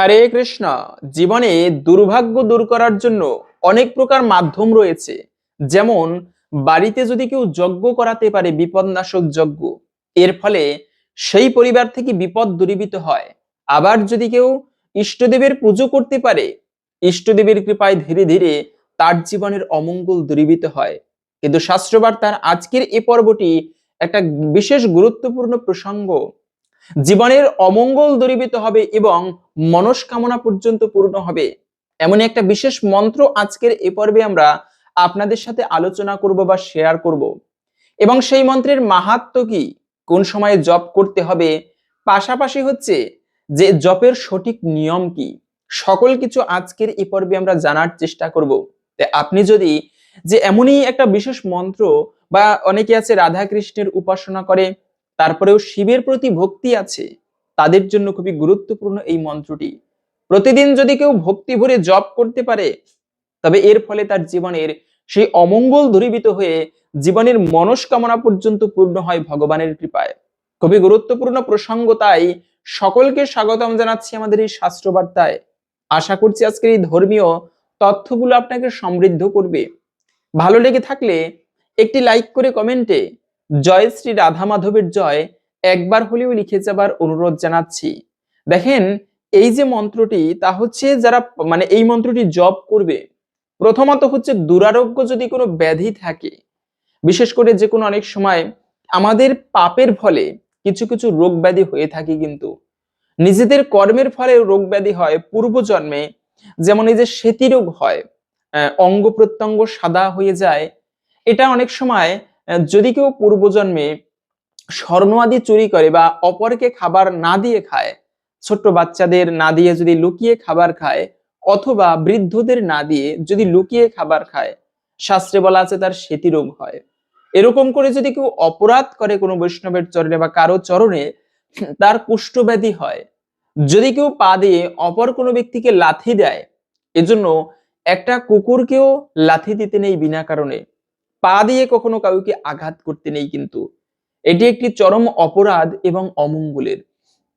হরে কৃষ্ণ। জীবনে দুর্ভাগ্য দূর করার জন্য অনেক প্রকার মাধ্যম রয়েছে। যেমন, বাড়িতে যদি কেউ যজ্ঞ করাতে পারে বিপদনাশক যজ্ঞ, এর ফলে সেই পরিবার থেকে বিপদ দূরীভূত হয়। আবার যদি কেউ ইষ্টদেবের পুজো করতে পারে, ইষ্টদেবের কৃপায় ধীরে ধীরে তার জীবনের অমঙ্গল দূরীভূত হয়। কিন্তু শাস্ত্রবার্তার আজকের এ পর্বটি একটা বিশেষ গুরুত্বপূর্ণ প্রসঙ্গ জীবনের অমঙ্গল দূরীভূত হবে এবং মনস্কামনা পর্যন্ত পূর্ণ হবে। এমন একটা বিশেষ মন্ত্র আজকের এ পর্বে আমরা আপনাদের সাথে আলোচনা করব বা শেয়ার করব। এবং সেই মন্ত্রের মাহাত্ম কি? কোন সময়ে জপ করতে হবে? পাশাপাশি হচ্ছে যে জপের সঠিক নিয়ম কি? সকল কিছু আজকের এই পর্বে আমরা জানার চেষ্টা করব। আপনি যদি যে এমনই একটা বিশেষ মন্ত্র বা অনেকে আছে রাধা কৃষ্ণের উপাসনা করে তারপরেও শিবের প্রতি ভক্তি আছে। তাদের জন্য খুবই গুরুত্বপূর্ণ এই মন্ত্রটি। প্রতিদিন যদি কেউ ভক্তি ভরে জপ করতে পারে, তবে এর ফলে তার জীবনের সেই অমঙ্গল দূরীভূত হয়ে জীবনের মনস্কামনা পর্যন্ত পূর্ণ হয় ভগবানের কৃপায়। খুবই গুরুত্বপূর্ণ প্রসঙ্গ তাই সকলকে স্বাগতম জানাচ্ছি আমাদের এই শাস্ত্রবার্তায়। আশা করছি আজকের এই ধর্মীয় তথ্যগুলো আপনাকে সমৃদ্ধ করবে। ভালো লেগে থাকলে একটি লাইক করে কমেন্টে জয় শ্রী রাধা মাধবের জয় একবার হলেও লিখে যাবার অনুরোধ জানাচ্ছি। দেখেন, এই যে মন্ত্রটি, তা হচ্ছে যারা মানে এই মন্ত্রটি জপ করবে, প্রথমত হচ্ছে দুরারোগ্য যদি কোনো ব্যাধি থাকে, বিশেষ করে যে কোনো অনেক সময় আমাদের পাপের ফলে কিছু কিছু রোগ ব্যাধি হয়ে থাকে কিন্তু। নিজেদের কর্মের ফলে রোগ ব্যাধি হয় পূর্বজন্মে যেমন এই যে সেতি রোগ হয় অঙ্গ প্রত্যঙ্গ সাদা হয়ে যায়, এটা অনেক সময় যদি কেউ পূর্বজন্মে স্বর্ণ আদি চুরি করে বা অপরকে খাবার না দিয়ে খায়, ছোট্ট বাচ্চাদের না দিয়ে যদি লুকিয়ে খাবার খায়, অথবা বৃদ্ধদের না দিয়ে যদি লুকিয়ে খাবার খায়, শাস্ত্রে বলা আছে তার সেতি রোগ হয়। এরকম করে যদি কেউ অপরাধ করে কোনো বৈষ্ণবের চরণে বা কারও চরণে, তার কুষ্ঠব্যাধি হয়। যদি কেউ পা দিয়ে অপর কোনো ব্যক্তিকে লাথি দেয়, এজন্য একটা কুকুরকেও লাথি দিতে নেই বিনা কারণে। পা দিয়ে কখনো কাউকে আঘাত করতে নেই কিন্তু। এটি একটি চরম অপরাধ এবং অমঙ্গলের।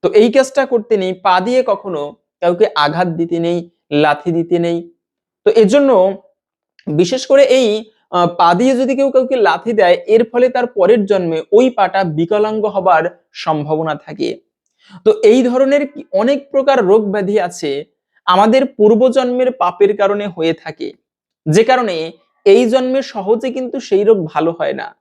তো এই কাজটা করতে নেই, পা দিয়ে কখনো কাউকে আঘাত দিতে নেই, লাথি দিতে নেই। তো এজন্য বিশেষ করে এই পা দিয়ে যদি কেউ কাউকে লাথি দেয়, এর ফলে তার পরের জন্মে ওই পাটা বিকলাঙ্গ হবার সম্ভাবনা থাকে। তো এই ধরনের অনেক প্রকার রোগ ব্যাধি আছে আমাদের পূর্বজন্মের পাপের কারণে হয়ে থাকে। যে কারণে এই জন্মে সহজে কিন্তু সেই রোগ ভালো হয় না।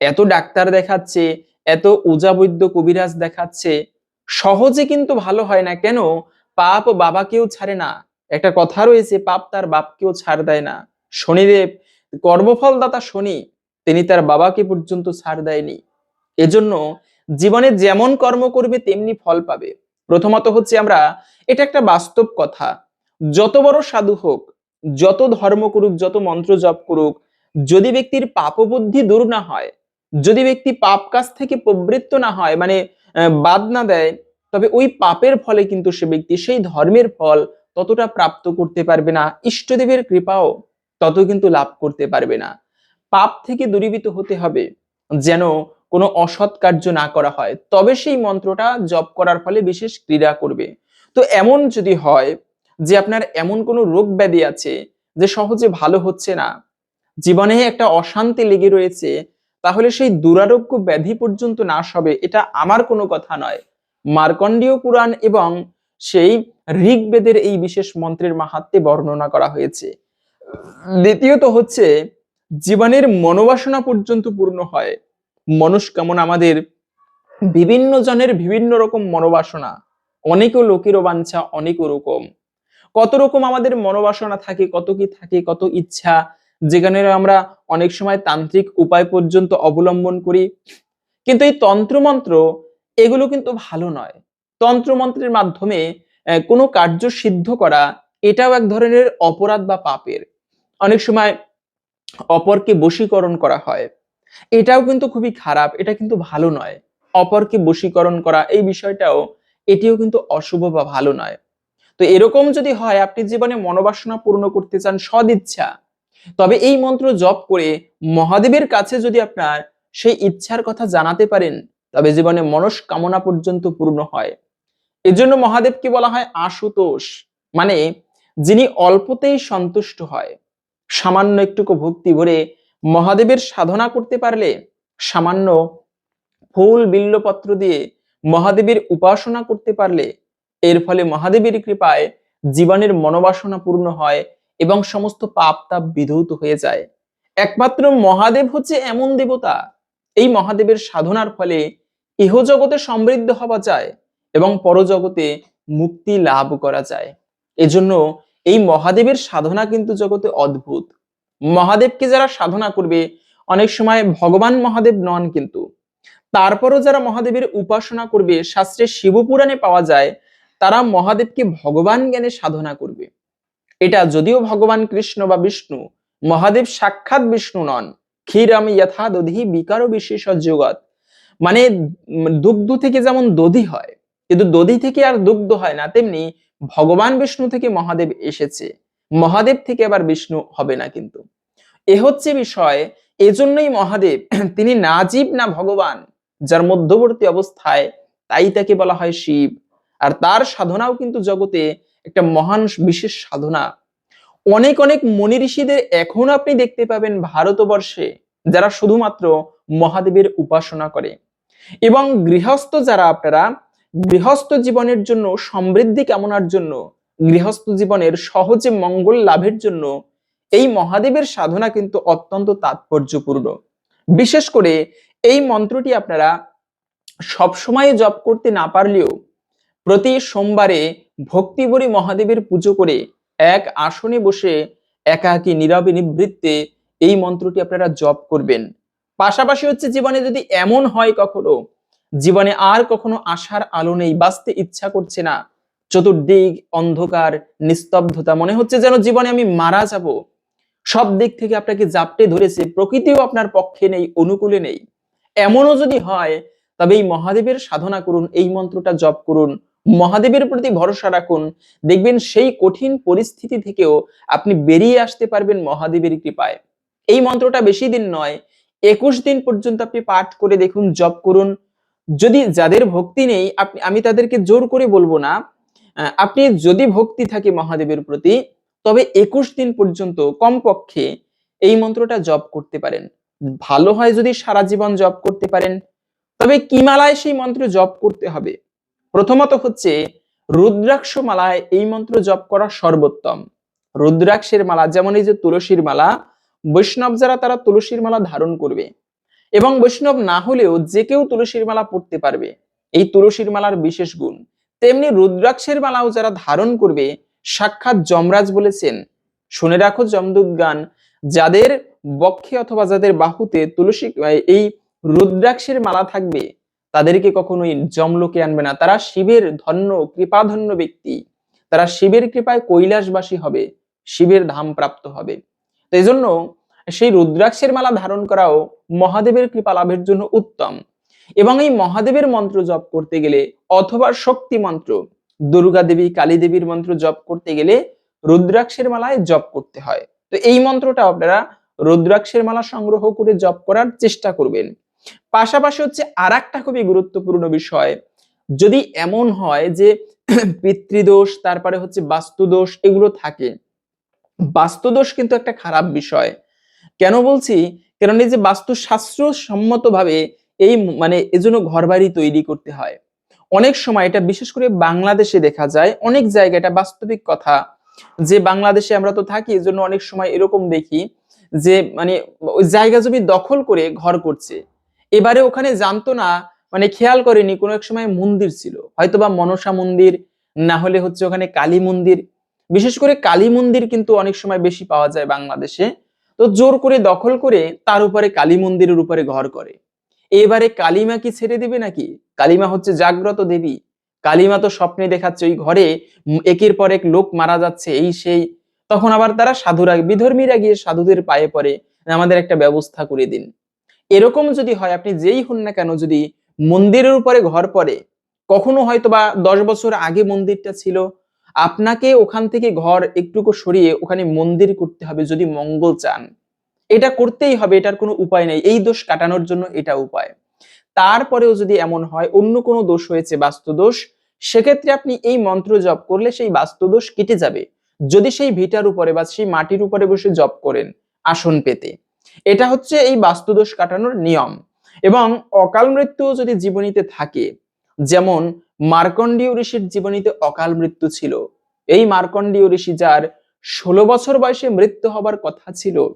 এত ডাক্তার দেখাচ্ছে, এত উজা বৈদ্য কবিরাজ দেখাচ্ছে, সহজে কিন্তু ভালো হয় না। কেন? পাপ বাবাকেও ছাড়ে না। একটা কথা রয়েছে, পাপ তার বাপকেও ছাড় দেয় না। শনিদেব, কর্মফলদাতা শনি, তিনি তার বাবাকে পর্যন্ত ছাড় দেয়নি। এজন্য জীবনে যেমন কর্ম করবে, তেমনি ফল পাবে। প্রথমত হচ্ছে আমরা, এটা একটা বাস্তব কথা। যত বড় সাধু হোক যত ধর্ম করুক, যত মন্ত্র জপ করুক, যদি ব্যক্তির পাপবুদ্ধি দূর না হয়, যদি ব্যক্তি পাপ কাজ থেকে প্রবৃত্ত না হয় মানে বাদ না দেয়, তবে ওই পাপের ফলে কিন্তু সে ব্যক্তি সেই ধর্মের ফল ততটা প্রাপ্ত করতে পারবে না। ইষ্টদেবের কৃপাও তত কিন্তু লাভ করতে পারবে না। পাপ থেকে দূরীভূত হতে হবে যেন কোনো অসৎ কার্য না করা হয়। তবে সেই মন্ত্রটা জপ করার ফলে বিশেষ ক্রীড়া করবে। তো এমন যদি হয় যে আপনার এমন কোনো রোগ ব্যাধি আছে যে সহজে ভালো হচ্ছে না, জীবনে একটা অশান্তি লেগে রয়েছে, তাহলে সেই দুরারোগ্য ব্যাধি পর্যন্ত নাশ হবে, এটা আমার কোনো কথা নয়। মার্কণ্ডীয় পুরাণ এবং সেই ঋগ্বেদের এই বিশেষ মন্ত্রের মাহাত্মে বর্ণনা করা হয়েছে। দ্বিতীয়ত হচ্ছে, জীবনের মনোবাসনা পর্যন্ত পূর্ণ হয়। মনস্কামনা আমাদের বিভিন্ন জনের বিভিন্ন রকম মনোবাসনা, অনেকও লোকেরও বাঞ্ছা, অনেকও রকম। কত রকম আমাদের মনোবাসনা থাকে, কত কি থাকে, কত ইচ্ছা, যেখানে আমরা অনেক সময় তান্ত্রিক উপায় পর্যন্ত অবলম্বন করি। কিন্তু এই তন্ত্রমন্ত্র এগুলো কিন্তু ভালো নয়। তন্ত্রমন্ত্রের মাধ্যমে কোনো কার্য সিদ্ধ করা, এটাও এক ধরনের অপরাধ বা পাপের। অনেক সময় অপরকে বশীকরণ করা হয়। এটাও কিন্তু খুবই খারাপ, এটা কিন্তু ভালো নয়। অপরকে বশীকরণ করা, এই বিষয়টাও, এটিও কিন্তু অশুভ বা ভালো নয়। তো এরকম যদি হয়, আপনি জীবনে মনোবাসনা পূর্ণ করতে চান, সদিচ্ছা। তবে এই মন্ত্র জপ করে মহাদেবের কাছে যদি আপনার সেই ইচ্ছার কথা জানাতে পারেন, তবে জীবনে মনস্কামনা পর্যন্ত পূর্ণ হয়। এজন্য মহাদেবকে বলা হয় আশুতোষ মানে যিনি অল্পতেই সন্তুষ্ট হয়। সামান্য একটুকু ভক্তি ভরে মহাদেবের সাধনা করতে পারলে সামান্য ফুল বিল্লপত্র দিয়ে মহাদেবের উপাসনা করতে পারলে এর ফলে মহাদেবের কৃপায় জীবনের মনোবাসনা পূর্ণ হয় এবং সমস্ত পাপ তাপ বিধৌত হয়ে যায়। একমাত্র মহাদেব হচ্ছে এমন দেবতা। এই মহাদেবের সাধনার ফলে ইহজগতে সমৃদ্ধ হওয়া যায় এবং পরজগতে মুক্তি লাভ করা যায়। এজন্য এই মহাদেবের সাধনা কিন্তু জগতে অদ্ভুত। মহাদেবকে যারা সাধনা করবে, অনেক সময় ভগবান মহাদেব নন কিন্তু। তারপরও যারা মহাদেবের উপাসনা করবে, শাস্ত্রে শিবপুরাণে পাওয়া যায় তারা মহাদেবকে ভগবান জ্ঞানে সাধনা করবে। এটা যদিও ভগবান কৃষ্ণ বা বিষ্ণু, মহাদেব সাক্ষাৎ বিষ্ণু নন। ক্ষীরাম যথা দধি বিকার বিশেষ জগৎ মানে দুগ্ধ থেকে যেমন দধি হয়, কিন্তু দধি থেকে আর দুগ্ধ হয় না, তেমনি ভগবান বিষ্ণু থেকে মহাদেব এসেছে। মহাদেব থেকে আবার বিষ্ণু হবে না কিন্তু। এ হচ্ছে বিষয়, এজন্যই মহাদেব তিনি না জীব না ভগবান, যার মধ্যবর্তী অবস্থায় তাই তাকে বলা হয় শিব। আর তার সাধনাও কিন্তু জগতে একটা মহান বিশেষ সাধনা। অনেক অনেক মনি ঋষিদের এখন আপনি দেখতে পাবেন ভারতবর্ষে, যারা শুধুমাত্র মহাদেবের উপাসনা করে। এবং গৃহস্থ যারা আপনারা, গৃহস্থ জীবনের জন্য, সমৃদ্ধি কামনার জন্য, গৃহস্থ জীবনের সহজে মঙ্গল লাভের জন্য, এই মহাদেবের সাধনা কিন্তু অত্যন্ত তাৎপর্যপূর্ণ। বিশেষ করে এই মন্ত্রটি আপনারা সবসময় জপ করতে না পারলেও প্রতি সোমবারে ভক্তিবরী মহাদেবের পুজো করে এক আসনে বসে একাকী নীরবে নিবৃত্তে এই মন্ত্রটি আপনারা জপ করবেন। পাশাপাশি হচ্ছে জীবনে যদি এমন হয় কখনো, জীবনে আর কখনো আশার আলো নেই, বাঁচতে ইচ্ছা করছে না, চতুর্দিক অন্ধকার, নিস্তব্ধতা, মনে হচ্ছে যেন জীবনে আমি মারা যাব। সব দিক থেকে আপনাকে জাপটে ধরেছে, প্রকৃতিও আপনার পক্ষে নেই, অনুকূলে নেই। এমনও যদি হয়, তবে এই মহাদেবের সাধনা করুন, এই মন্ত্রটা জপ করুন। মহাদেবের প্রতি ভরসা রাখুন। দেখবেন সেই কঠিন পরিস্থিতি থেকেও আপনি বেরিয়ে আসতে পারবেন মহাদেবের কৃপায়। এই মন্ত্রটা বেশি দিন নয়, একুশ দিন পর্যন্ত আপনি পাঠ করে দেখুন, জপ করুন। যদি যাদের ভক্তি নেই, আপনি, আমি তাদেরকে জোর করে বলব না। আপনি যদি ভক্তি থাকে মহাদেবের প্রতি, তবে একুশ দিন পর্যন্ত কমপক্ষে এই মন্ত্রটা জপ করতে পারেন। ভালো হয় যদি সারা জীবন জপ করতে পারেন। তবে কি মালায় সেই মন্ত্র জপ করতে হবে। প্রথমত হচ্ছে রুদ্রাক্ষ মালায় এই মন্ত্র জপ করা সর্বোত্তম। রুদ্রাক্ষের মালা, যেমন এই যে তুলসীর মালা, বৈষ্ণব যারা তারা তুলসীর মালা ধারণ করবে। এবং বৈষ্ণব না হলেও যে কেউ তুলসীর মালা পড়তে পারবে। এই তুলসীর মালার বিশেষ গুণ। তেমনি রুদ্রাক্ষের মালাও যারা ধারণ করবে, সাক্ষাৎ যমরাজ বলেছেন, শুনে রাখো যমদূত গান, যাদের বক্ষে অথবা যাদের বাহুতে তুলসী, এই রুদ্রাক্ষের মালা থাকবে তাদেরকে কখনোই জমলোকে আনবে না। তারা শিবের ধন্য, কৃপাধন্য ব্যক্তি। তারা শিবের কৃপায় কৈলাসবাসী হবে, শিবের ধাম প্রাপ্ত হবে। তো এই জন্য সেই রুদ্রাক্ষের মালা ধারণ করাও মহাদেবের কৃপা লাভের জন্য উত্তম। এবং এই মহাদেবের মন্ত্র জপ করতে গেলে অথবা শক্তি মন্ত্র, দুর্গা দেবী, কালী দেবীর মন্ত্র জপ করতে গেলে রুদ্রাক্ষের মালায় জপ করতে হয়। তো এই মন্ত্রটা আপনারা রুদ্রাক্ষের মালা সংগ্রহ করে জপ করার চেষ্টা করবেন। পাশাপাশি হচ্ছে আর একটা খুবই গুরুত্বপূর্ণ বিষয়, যদি এমন হয় যে পিতৃদোষ, তারপরে হচ্ছে বাস্তুদোষ এগুলো থাকে, বাস্তুদোষ কিন্তু একটা খারাপ বিষয়। কেন বলছি? কারণ এই যে বাস্তুশাস্ত্র সম্মতভাবে এই মানে এজন্য ঘর বাড়ি তৈরি করতে হয়। অনেক সময় এটা বিশেষ করে বাংলাদেশে দেখা যায়, অনেক জায়গায় এটা বাস্তবিক কথা, যে বাংলাদেশে আমরা তো থাকি, এজন্য অনেক সময় এরকম দেখি যে মানে ওই জায়গা জমি দখল করে ঘর করছে। এবারে ওখানে জানতো না মানে খেয়াল করেনি, কোনো এক সময় মন্দির ছিল। হয়তো বা মনসা মন্দির, না হলে হচ্ছে ওখানে কালী মন্দির। বিশেষ করে কালী মন্দির কিন্তু অনেক সময় বেশি পাওয়া যায় বাংলাদেশে। তো জোর করে দখল করে তার উপরে কালী মন্দিরের উপরে ঘর করে। এবারে কালিমা কি ছেড়ে দেবে নাকি? কালিমা হচ্ছে জাগ্রত দেবী। কালিমা তো স্বপ্নে দেখাচ্ছে ওই ঘরে একের পর এক লোক মারা যাচ্ছে, এই সেই। তখন আবার তারা সাধুরা, বিধর্মীরা গিয়ে সাধুদের পায়ে পড়ে। আমাদের একটা ব্যবস্থা করে দিন। এরকম যদি হয়, আপনি যেই হন না কেন, যদি মন্দিরের উপরে ঘর পড়ে, কখনো হয়তো বা দশ বছর আগে মন্দিরটা ছিল, আপনাকে ওখান থেকে ঘর একটুকু সরিয়ে ওখানে মন্দির করতে হবে যদি মঙ্গল চান। এটা করতেই হবে, এটার কোনো উপায় নেই। এই দোষ কাটানোর জন্য এটা উপায়। তারপরেও যদি এমন হয়, অন্য কোনো দোষ হয়েছে, বাস্তু দোষ, সেক্ষেত্রে আপনি এই মন্ত্র জপ করলে সেই বাস্তুদোষ কেটে যাবে। যদি সেই ভিটার উপরে বা সেই মাটির উপরে বসে জপ করেন, আসন পেতে। এটা হচ্ছে এই বাস্তুদোষ কাটানোর নিয়ম। এবং অকাল মৃত্যু যদি জীবনীতে থাকে, যেমন মার্কণ্ডীয় ঋষির জীবনীতে অকাল মৃত্যু ছিল, এই মার্কণ্ডীয় ঋষি যার ষোলো বছর বয়সে মৃত্যু হবার কথা ছিল,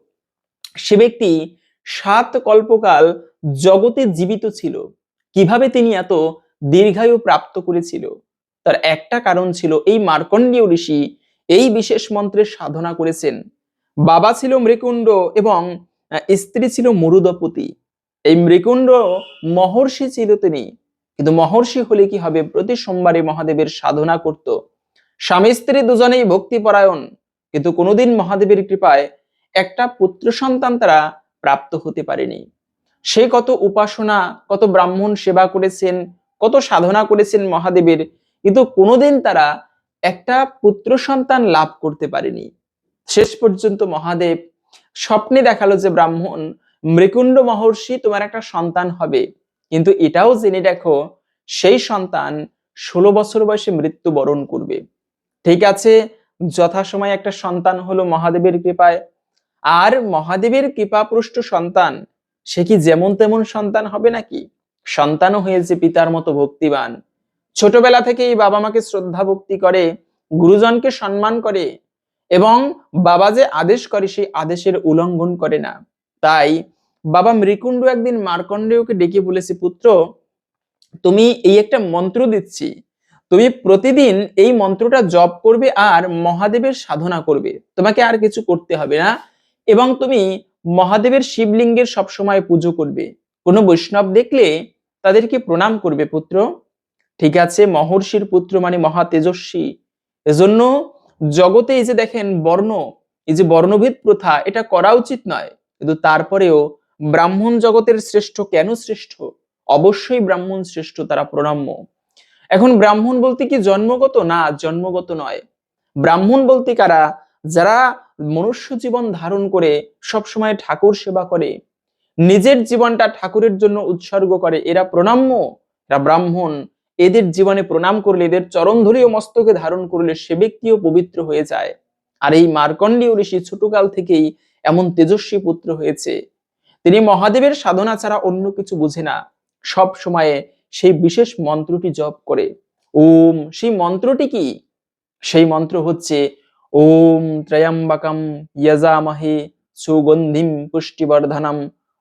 সে ব্যক্তি সাত কল্পকাল জগতে জীবিত ছিল। কীভাবে তিনি এত দীর্ঘায়ু প্রাপ্ত করেছিল? তার একটা কারণ ছিল, এই মার্কণ্ডীয় ঋষি এই বিশেষ মন্ত্রের সাধনা করেছেন। বাবা ছিল মৃকুণ্ড এবং স্ত্রী ছিল মরুদপতি। এই মৃকুণ্ড মহর্ষি ছিল তিনি। কিন্তু মহর্ষি হলে কি হবে? প্রতি সোমবারে মহাদেবের সাধনা করত। স্বামী স্ত্রী দুজনেই ভক্তিপরায়ণ। কিন্তু কোনোদিন মহাদেবের কৃপায় একটা পুত্র সন্তান তারা প্রাপ্ত হতে পারেনি। সে কত উপাসনা, কত ব্রাহ্মণ সেবা করেছেন, কত সাধনা করেছেন মহাদেবের, কিন্তু কোনোদিন তারা একটা পুত্র সন্তান লাভ করতে পারেনি। শেষ পর্যন্ত মহাদেব স্বপ্নে দেখাল যে ব্রাহ্মণ, মৃকুণ্ড মহর্ষি তোমার একটা সন্তান হবে। কিন্তু এটাও জেনে দেখো, সেই সন্তান ষোলো বছর বয়সে মৃত্যুবরণ করবে। ঠিক আছে, যথাসময়ে একটা সন্তান হলো মহাদেবের কৃপায়। আর মহাদেবের কৃপাপুষ্ট সন্তান, সে কি যেমন তেমন সন্তান হবে নাকি? সন্তানও হয়েছে পিতার মতো ভক্তিবান। ছোটবেলা থেকেই বাবা মাকে শ্রদ্ধা ভক্তি করে, গুরুজনকে সম্মান করে এবং বাবা যে আদেশ করে, সেই আদেশের উল্লঙ্ঘন করে না। তাই বাবা মৃকুণ্ড একদিন মার্কণ্ডেয়কে ডেকে বলেছে, পুত্র, তুমি এই একটা মন্ত্র দিচ্ছি। তুমি প্রতিদিন এই মন্ত্রটা জপ করবে আর মহাদেবের সাধনা করবে। তোমাকে আর কিছু করতে হবে না। এবং তুমি মহাদেবের শিবলিঙ্গের সবসময় পুজো করবে। কোনো বৈষ্ণব দেখলে তাদেরকে প্রণাম করবে, পুত্র। ঠিক আছে, মহর্ষির পুত্র মানে মহা তেজস্বী। এজন্য জগতে এই যে দেখেন বর্ণ, এই যে বর্ণভেদ প্রথা, এটা করা উচিত নয়। কিন্তু তারপরেও ব্রাহ্মণ জগতের শ্রেষ্ঠ কেন শ্রেষ্ঠ? অবশ্যই ব্রাহ্মণ শ্রেষ্ঠ, তারা প্রণাম্য। এখন ব্রাহ্মণ বলতে কি জন্মগত? না, জন্মগত নয়। ব্রাহ্মণ বলতে কারা? যারা মনুষ্য জীবন ধারণ করে সব সময় ঠাকুর সেবা করে, নিজের জীবনটা ঠাকুরের জন্য উৎসর্গ করে, এরা প্রণাম্য। এরা ব্রাহ্মণ। এদের জীবনে প্রণাম করলে, এদের চরণ ধরেও মস্তকে ধারণ করলে সে ব্যক্তিও পবিত্র হয়ে যায়। আর এই মার্কণ্ডীয় ঋষি ছোটকাল থেকেই এমন তেজস্বী পুত্র হয়েছে। তিনি মহাদেবের সাধনা ছাড়া অন্য কিছু বুঝে না। সব সময়ে সেই বিশেষ মন্ত্রটি জপ করে। ওম, সেই মন্ত্রটি কি? সেই মন্ত্র হচ্ছে, ওম ত্রয়ম্বকম যজামহে সুগন্ধিম পুষ্টিবর্ধনম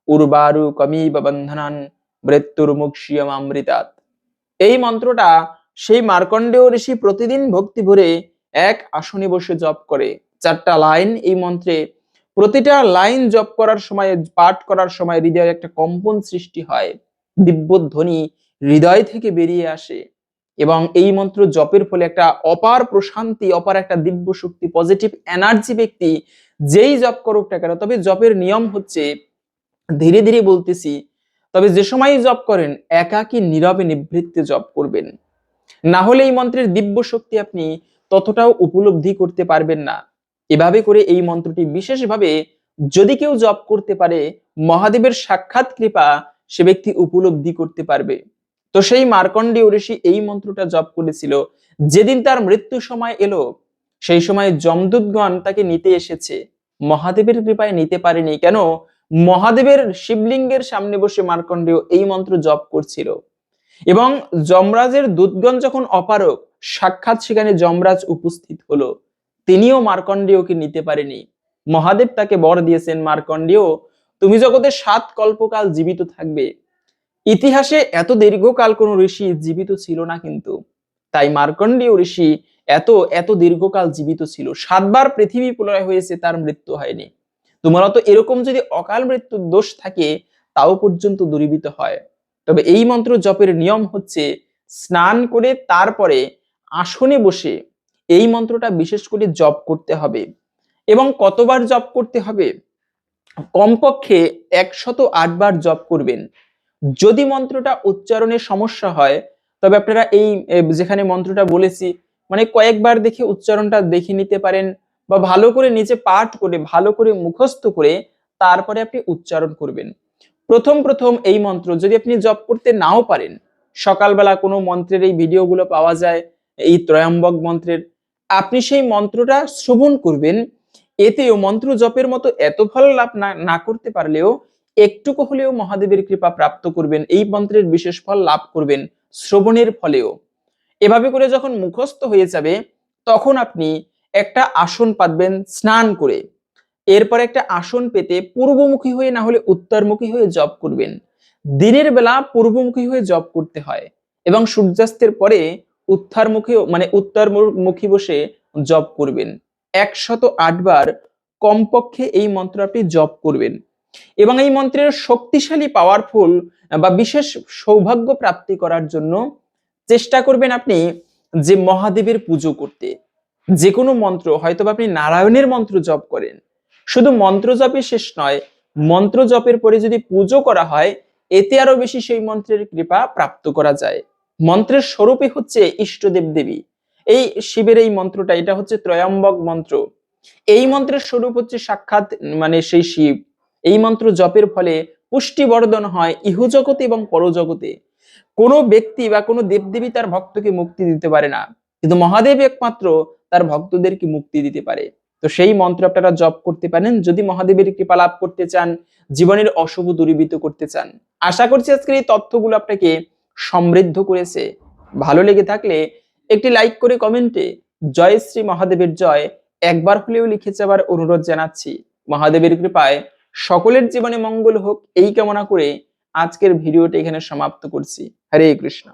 উর্বারু কমিব বন্ধনান মৃত্যুর্মুক্ষিয়মামৃতাৎ এই মন্ত্রটা সেই মার্কণ্ডেয় ঋষি প্রতিদিন ভক্তি ভরে এক আসনে বসে জপ করে। চারটা লাইন এই মন্ত্রে। প্রতিটা লাইন জপ করার সময়, পাঠ করার সময় হৃদয়ের একটা কম্পন সৃষ্টি হয়। দিব্য ধ্বনি হৃদয় থেকে বেরিয়ে আসে এবং এই মন্ত্র জপের ফলে একটা অপার প্রশান্তি, অপার একটা দিব্য শক্তি পজিটিভ এনার্জি ব্যক্তি যেই জপ করুক না কেন, তবে জপের নিয়ম হচ্ছে ধীরে ধীরে বলতেছি তবে যে সময় জপ করেন, একাকী নীরবে নিবৃত্তে জপ করবেন। না হলে এই মন্ত্রের দিব্য শক্তি আপনি ততটাও উপলব্ধি করতে পারবেন না। এভাবে করে এই মন্ত্রটি বিশেষভাবে যদি কেউ জপ করতে পারে, মহাদেবের সাক্ষাৎ কৃপা সে ব্যক্তি উপলব্ধি করতে পারবে। তো সেই মার্কণ্ডেয় ঋষি এই মন্ত্রটা জপ করেছিল। যেদিন তার মৃত্যু সময় এলো, সেই সময় যমদূতগণ তাকে নিতে এসেছে। মহাদেবের কৃপায় নিতে পারেনি কেন? মহাদেবের শিবলিঙ্গের সামনে বসে মার্কণ্ডেয় এই মন্ত্র জপ করছিল। এবং যমরাজের দূতগণ যখন অপারক সাক্ষাৎ সেখানে যমরাজ উপস্থিত হলো। তিনিও মার্কণ্ডেয়কে নিতে পারেনি। মহাদেব তাকে বর দিয়েছেন, মার্কণ্ডেয়, তুমি জগতে সাত কল্পকাল জীবিত থাকবে। ইতিহাসে এত দীর্ঘকাল কোন ঋষি জীবিত ছিল না কিন্তু। তাই মার্কণ্ডেয় ঋষি এত এত দীর্ঘকাল জীবিত ছিল। সাতবার পৃথিবী প্রলয় হয়েছে, তার মৃত্যু হয়নি। তোমার তো এরকম যদি অকাল মৃত্যুর দোষ থাকে, তাও পর্যন্ত দূরীভূত হয়। তবে এই মন্ত্র জপের নিয়ম হচ্ছে স্নান করে তারপরে আসনে বসে এই মন্ত্রটা বিশেষ করে জপ করতে হবে। এবং কতবার জপ করতে হবে? কমপক্ষে একশত আটবার জপ করবেন। যদি মন্ত্রটা উচ্চারণের সমস্যা হয়, তবে আপনারা এই যেখানে মন্ত্রটা বলেছি মানে কয়েকবার দেখে উচ্চারণটা দেখে নিতে পারেন। বা ভালো করে নিচে পাঠ করে, ভালো করে মুখস্থ করে তারপরে আপনি উচ্চারণ করবেন। প্রথম প্রথম এই মন্ত্র যদি আপনি জপ করতে নাও পারেন, সকালবেলা কোনো মন্ত্রের এই ভিডিওগুলো পাওয়া যায়, এই ত্রয়ম্বক মন্ত্রের, আপনি সেই মন্ত্রটা শ্রবণ করবেন, এতেও মন্ত্র জপের মতো এত ফল লাভ না না করতে পারলেও একটুকু হলেও মহাদেবের কৃপা প্রাপ্ত করবেন, এই মন্ত্রের বিশেষ ফল লাভ করবেন শ্রবণের ফলেও। এভাবে করে যখন মুখস্থ হয়ে যাবে, তখন আপনি একটা আসন পাতবেন, স্নান করে। এরপর একটা আসন পেতে পূর্বমুখী হয়ে না হলে উত্তরমুখী হয়ে জপ করবেন। দিনের বেলা পূর্বমুখী হয়ে জপ করতে হয় এবং সূর্যাস্তের পরে উত্তরমুখী মানে উত্তরমুখী বসে জপ করবেন। একশত আটবার কমপক্ষে এই মন্ত্র আপনি জপ করবেন। এবং এই মন্ত্রের শক্তিশালী পাওয়ারফুল বা বিশেষ সৌভাগ্য প্রাপ্তি করার জন্য চেষ্টা করবেন আপনি যে মহাদেবের পুজো করতে। যে কোনো মন্ত্র হয়তো আপনি নারায়ণের মন্ত্র জপ করেন। শুধু মন্ত্র জপে শেষ নয়, মন্ত্র জপের পরে যদি পুজো করা হয়, এতে আরও বেশি সেই মন্ত্রের কৃপা প্রাপ্ত করা যায়। মন্ত্রের স্বরূপই হচ্ছে ইষ্টদেব দেবী। এই শিবের এই মন্ত্রটা, এটা হচ্ছে ত্রয়ম্বক মন্ত্র। এই মন্ত্রের স্বরূপ হচ্ছে সাক্ষাৎ মানে সেই শিব। এই মন্ত্র জপের ফলে পুষ্টিবর্ধন হয় ইহজগতে এবং পরজগতে। কোনো ব্যক্তি বা কোনো দেবদেবী তার ভক্তকে মুক্তি দিতে পারে না। কিন্তু মহাদেব একমাত্র তার ভক্তদেরকে মুক্তি দিতে পারে? তো সেই মন্ত্র আপনারা জপ করতে পারেন। যদি মহাদেবের কৃপা লাভ করতে চান, জীবনের অশুভ দূরীভূত করতে চান, আশা করছি আজকের এই তথ্যগুলো আপনাকে সমৃদ্ধ করেছে। ভালো লেগে থাকলে একটি লাইক করে কমেন্টে জয় শ্রী মহাদেবের জয় একবার হলেও লিখে যাবার অনুরোধ জানাচ্ছি। মহাদেবের কৃপায় সকলের জীবনে মঙ্গল হোক, এই কামনা করে আজকের ভিডিওটি এখানে সমাপ্ত করছি। হরে কৃষ্ণ।